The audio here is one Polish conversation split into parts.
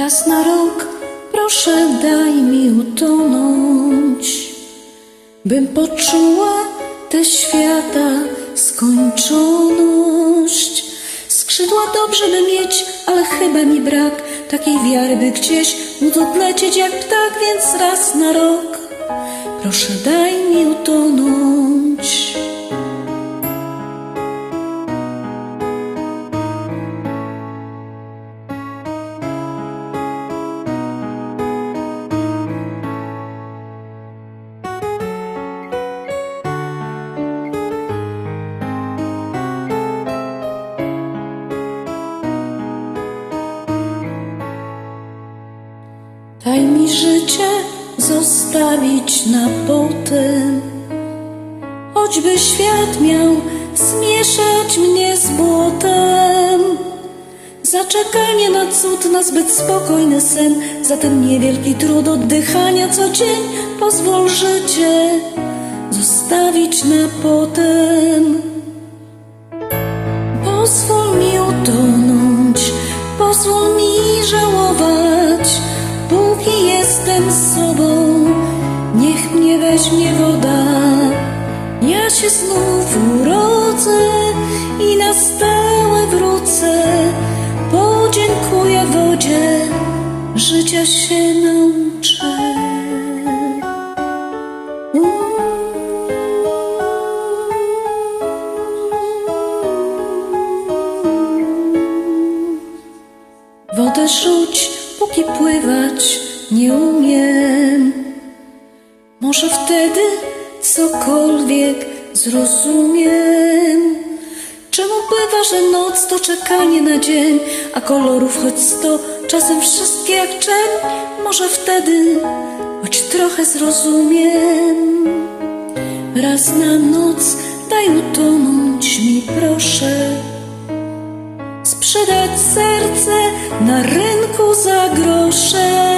Raz na rok proszę daj mi utonąć, bym poczuła tę świata skończoność. Skrzydła dobrze by mieć, ale chyba mi brak takiej wiary, by gdzieś móc odlecieć jak ptak, więc raz na rok proszę daj mi utonąć. Zostawić na potem, choćby świat miał zmieszać mnie z błotem. Zaczekanie na cud, na zbyt spokojny sen, zatem niewielki trud oddychania co dzień. Pozwól życie zostawić na potem. Pozwól mi utonąć, pozwól mi żałować, póki jestem sobą, niech mnie woda. Ja się znów urodzę i na stałe wrócę, podziękuję wodzie, życia się nauczę. Wodę rzuć, póki pływać nie umiem. Może wtedy cokolwiek zrozumiem. Czemu bywa, że noc to czekanie na dzień, a kolorów choć sto, czasem wszystkie jak czeń? Może wtedy choć trochę zrozumiem. Raz na noc daj utonąć mi proszę. Sprzedać serce na rynku za grosze.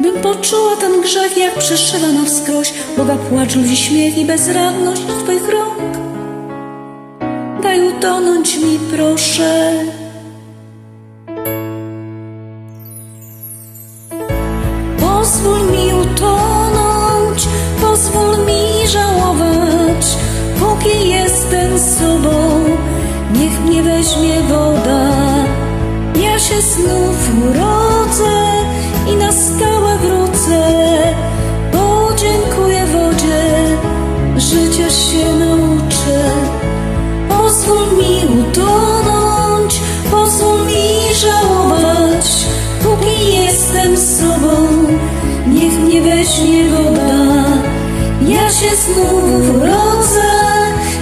Bym poczuła ten grzech, jak przeszywa na wskroś Boga płacz, ludzi śmiech i bezradność Twoich rąk. Daj utonąć mi, proszę. Pozwól mi utonąć, pozwól mi żałować, póki jestem sobą, niech mnie weźmie woda. Ja się znów urodzę i na się nauczę. Pozwól mi utonąć, pozwól mi żałować, póki jestem sobą. Niech mnie weźmie woda, ja się znów urodzę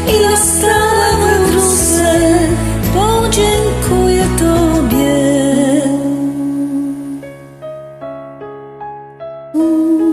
i na stronę wrócę. Podziękuję Tobie. Mm.